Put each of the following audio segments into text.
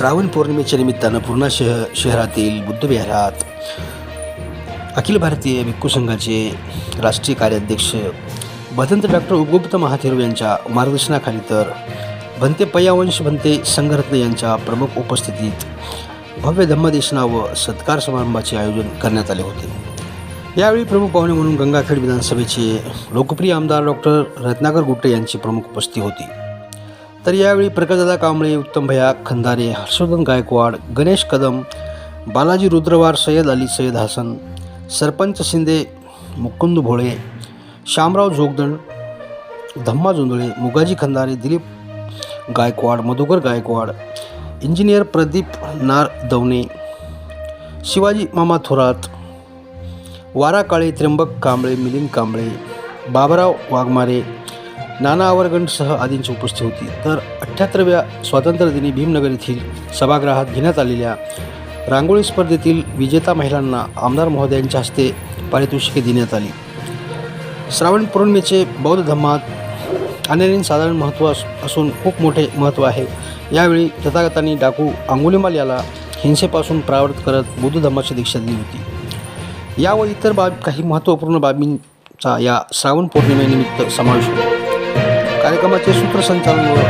श्रावण पौर्णिमेच्या निमित्तानं पूर्णा शह शहरातील बुद्धविहारात अखिल भारतीय भिक्खू संघाचे राष्ट्रीय कार्याध्यक्ष भदंत डॉक्टर उपगुप्त महाथेरू यांच्या मार्गदर्शनाखाली तर भंते पयावंश भंते संघरत्न यांच्या प्रमुख उपस्थितीत भव्य धम्मदेशना व सत्कार समारंभाचे आयोजन करण्यात आले होते. यावेळी प्रमुख पाहुणे म्हणून गंगाखेड विधानसभेचे लोकप्रिय आमदार डॉक्टर रत्नाकर गुट्टे यांची प्रमुख उपस्थिती होती. तर यावेळी प्रकाशदादा कांबळे उत्तम भया खंदारे हर्षवर्धन गायकवाड गणेश कदम बालाजी रुद्रवार सय्यद अली सय्यद हसन सरपंच शिंदे मुकुंद भोळे श्यामराव जोगदंड धम्मा जोंधळे मुगाजी खंदारे दिलीप गायकवाड मधुकर गायकवाड इंजिनियर प्रदीप नार दवणे शिवाजी मामा थोरात वारा काळे त्र्यंबक कांबळे मिलिंद कांबळे बाबराव वाघमारे नाना आवरगणसह आदींची उपस्थिती होती. तर अठ्ठ्याहत्तरव्या स्वातंत्र्यदिनी भीमनगर येथील सभागृहात घेण्यात आलेल्या रांगोळी स्पर्धेतील विजेता महिलांना आमदार महोदयांच्या हस्ते पारितोषिके देण्यात आली. श्रावण पौर्णिमेचे बौद्ध धम्मात अनेरीन साधारण महत्त्व अस असून खूप मोठे महत्त्व आहे. यावेळी तथागतांनी डाकू अंगुलीमाल याला हिंसेपासून प्रावर्त करत बौद्ध धर्माची दीक्षा दिली होती. या व इतर बाब काही महत्त्वपूर्ण बाबींचा या श्रावण पौर्णिमेनिमित्त समावेश होता. कार्यक्रमाचे सूत्रसंचालन व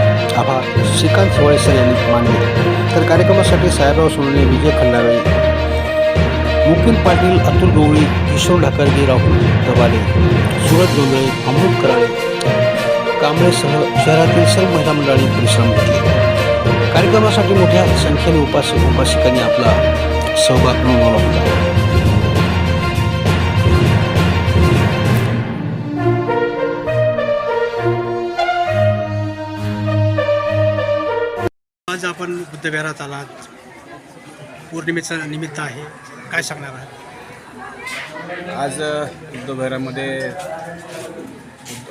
आभार श्रीकांत हिवाळेसर यांनी मानले तर कार्यक्रमासाठी साहेबराव सोनवणे विजय खंडारे मुकुल पाटील अतुल गवळी किशोर ढाकरगे राहुल दबाले सुरत डोंगळे अमृत कराळे कांबळेसह शहरातील सर्व महिला मंडळांनी परिश्रम घेतले. कार्यक्रमासाठी मोठ्या संख्येने उपास उपासिकांनी आपला सहभाग नोंदवला होता. आज आपण बुद्धविहारात आलात. पौर्णिमेचं निमित्त आहे. काय सांगणार आहात? आज बुद्धविहारामध्ये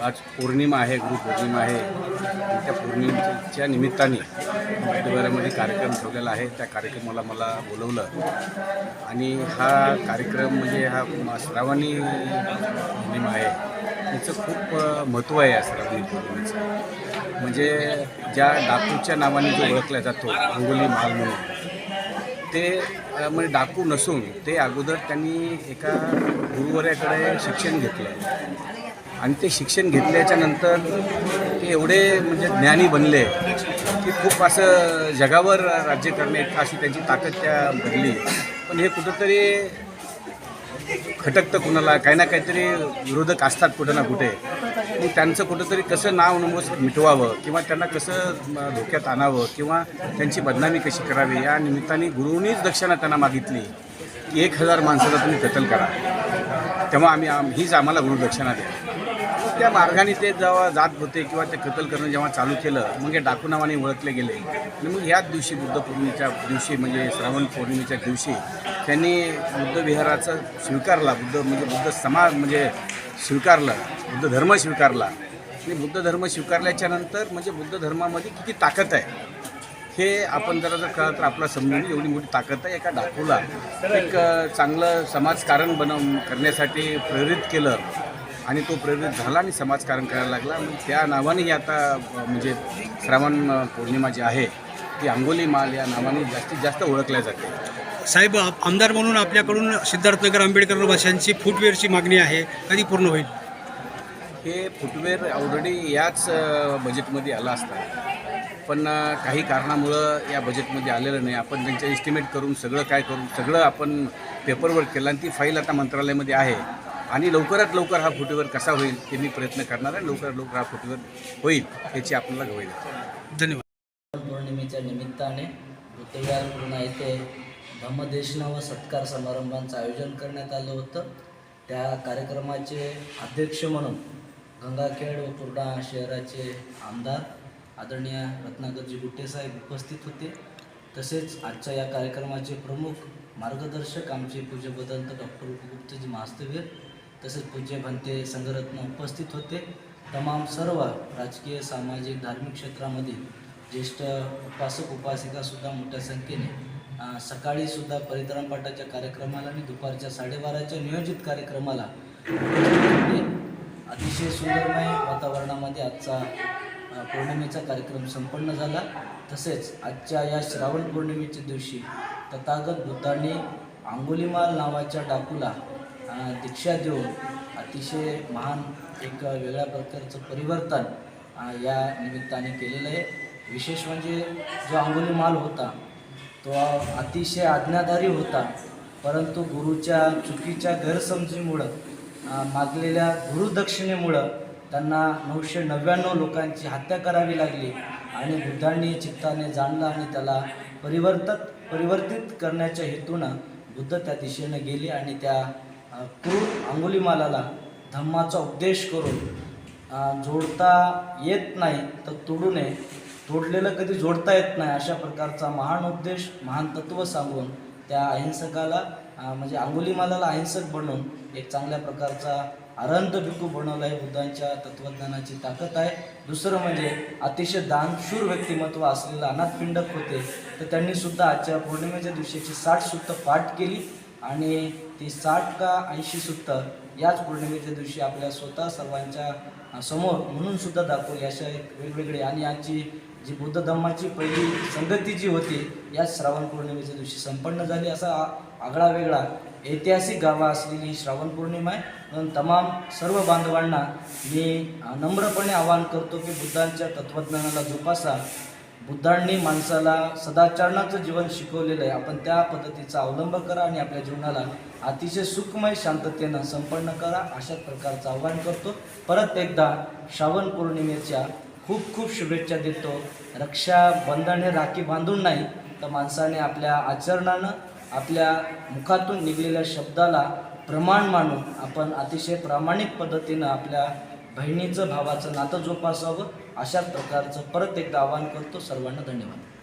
आज पौर्णिमा आहे गुरुपौर्णिमा आहे. त्या पौर्णिमेच्या निमित्ताने बुद्धविहारामध्ये कार्यक्रम ठेवलेला आहे. त्या कार्यक्रमाला मला बोलवलं. आणि हा कार्यक्रम म्हणजे हा श्रावणी पौर्णिमा आहे. त्याचं खूप महत्त्व आहे या श्रावणी पौर्णिमेचं. म्हणजे ज्या डाकूच्या नावाने जो ओळखला जातो अंगोली माल म्हणून ते म्हणजे डाकू नसून ते अगोदर त्यांनी एका गुरुवर्याकडे शिक्षण घेतलं आणि ते शिक्षण घेतल्याच्या नंतर ते एवढे म्हणजे ज्ञानी बनले की खूप असं जगावर राज्य करणे अशी त्यांची ताकद त्या घडली पण हे कुठंतरी खटकतं कुणाला काही ना काहीतरी विरोधक असतात कुठं ना कुठे. मग त्यांचं कुठंतरी कसं नाव नमोस मिटवावं किंवा त्यांना कसं धोक्यात आणावं किंवा त्यांची बदनामी कशी करावी या निमित्ताने गुरुनीच दक्षिणा त्यांना मागितली की एक हजार माणसाचा तुम्ही कतल करा. तेव्हा आम्ही आम हीच आम्हाला गुरुदक्षिणा द्या. त्या मार्गाने ते जेव्हा जात होते किंवा ते कतल करणं जेव्हा चालू केलं मग हे डाकू नावाने ओळखले गेले. आणि मग ह्याच दिवशी बुद्ध पौर्णिमेच्या दिवशी म्हणजे श्रावण पौर्णिमेच्या दिवशी त्यांनी बुद्ध विहाराचा स्वीकारला. बुद्ध म्हणजे बुद्ध समाज म्हणजे स्वीकारलं बुद्ध धर्म स्वीकारला. आणि बुद्ध धर्म स्वीकारल्याच्या नंतर म्हणजे बुद्ध धर्मामध्ये किती ताकद आहे हे आपण जरा जर कळलं तर आपला समजून एवढी मोठी ताकद आहे एका डाकूला. एक चांगलं समाजकारण बनव करण्यासाठी प्रेरित केलं आणि तो प्रेरित झाला आणि समाजकारण करायला लागला. मग त्या नावानेही आता म्हणजे श्रावण पौर्णिमा जी आहे ती अंगोली माल या नावाने जास्तीत जास्त ओळखल्या जाते. साहेब आप- आमदार म्हणून आपल्याकडून सिद्धार्थनगर आंबेडकर भाषांची फुटवेअरची मागणी आहे. कधी पूर्ण होईल? हे फुटवेअर ऑलरेडी याच बजेटमध्ये आलं असतं. पण काही कारणामुळं या बजेटमध्ये आलेलं नाही. आपण त्यांच्या एस्टिमेट करून सगळं काय करून सगळं आपण पेपरवर्क केलं आणि ती फाईल आता मंत्रालयामध्ये आहे. आणि लवकरात लवकर हा फुटवेअर कसा होईल ते मी प्रयत्न करणार आहे. लवकरात लवकर हा फुटवेअर होईल याची आपल्याला देतो धन्यवाद. पौर्णिमेच्या निमित्ताने पूर्णा येथे धम्मदेशना व सत्कार समारंभांचं आयोजन करण्यात आलं होतं. त्या कार्यक्रमाचे अध्यक्ष म्हणून गंगाखेड व पूर्णा शहराचे आमदार आदरणीय रत्नाकरजी गुट्टेसाहेब उपस्थित होते. तसेच आजच्या या कार्यक्रमाचे प्रमुख मार्गदर्शक आमचे पूज्य बदंत डॉक्टर गुप्तजी महास्तवीर तसेच पूज्य भंते संघरत्न उपस्थित होते. तमाम सर्व राजकीय सामाजिक धार्मिक क्षेत्रामधील ज्येष्ठ उपासक उपासिकासुद्धा मोठ्या संख्येने सकाळी सकाळीसुद्धा परित्राण पाठाच्या कार्यक्रमाला आणि दुपारच्या साडेबाराच्या नियोजित कार्यक्रमाला म्हणजे अतिशय सुंदरमय वातावरणामध्ये आजचा पौर्णिमेचा कार्यक्रम संपन्न झाला. तसेच आजच्या या श्रावण पौर्णिमेच्या दिवशी तथागत बुद्धांनी अंगुलीमाल नावाच्या डाकूला दीक्षा देऊन अतिशय महान एक वेगळ्या प्रकारचं परिवर्तन या निमित्ताने केलेलं आहे. विशेष म्हणजे जो अंगुलीमाल होता तो अतिशय आज्ञाधारी होता. परंतु गुरुच्या चुकीच्या गैरसमजीमुळं मागलेल्या गुरुदक्षिणेमुळं त्यांना नऊशे नव्याण्णव लोकांची हत्या करावी लागली आणि बुद्धांनी चित्ताने जाणलं आणि त्याला परिवर्तित परिवर्तित करण्याच्या हेतूनं बुद्ध त्या दिशेनं गेले आणि त्या क्रूर अंगुलीमालाला धम्माचा उपदेश करून जोडता येत नाही तर तोडू नये. तोडलेलं कधी जोडता येत नाही अशा प्रकारचा महान उपदेश महान तत्त्व सांगून त्या अहिंसकाला म्हणजे अंगुलीमालाला अहिंसक बनवून एक चांगल्या प्रकारचा अरंत भिकू बनवला आहे बुद्धांच्या तत्त्वज्ञानाची ताकद आहे. दुसरं म्हणजे अतिशय दानशूर व्यक्तिमत्व असलेलं अनाथपिंडक होते. तर त्यांनी सुद्धा आजच्या पौर्णिमेच्या दिवशीची साठ सुत्त पाठ केली आणि ती साठ का ऐंशी सुत्त याच पौर्णिमेच्या दिवशी आपल्या स्वतः सर्वांच्या समोर म्हणून सुद्धा दाखवली. अशा एक वेगवेगळे आणि आजची जी बुद्ध धम्माची पहिली संगती जी होती या श्रावण पौर्णिमेच्या दिवशी संपन्न झाली. असा आगळा वेगळा ऐतिहासिक गावा असलेली ही श्रावण पौर्णिमा आहे. म्हणून तमाम सर्व बांधवांना मी नम्रपणे आवाहन करतो की बुद्धांच्या तत्त्वज्ञानाला जोपासा. बुद्धांनी माणसाला सदाचरणाचं जीवन शिकवलेलं आहे. आपण त्या पद्धतीचा अवलंब करा आणि आपल्या जीवनाला अतिशय सुखमय शांततेनं संपन्न करा. अशाच प्रकारचं आव्हान करतो. परत एकदा श्रावण पौर्णिमेच्या खूप खूप शुभेच्छा देतो. रक्षाबंधन हे राखी बांधून नाही तर माणसाने आपल्या आचरणानं आपल्या मुखातून निघलेल्या शब्दाला प्रमाण मानून आपण अतिशय प्रामाणिक पद्धतीनं आपल्या बहिणीचं भावाचं नातं जोपासावं अशाच प्रकारचं परत एकदा आवाहन करतो. सर्वांना धन्यवाद.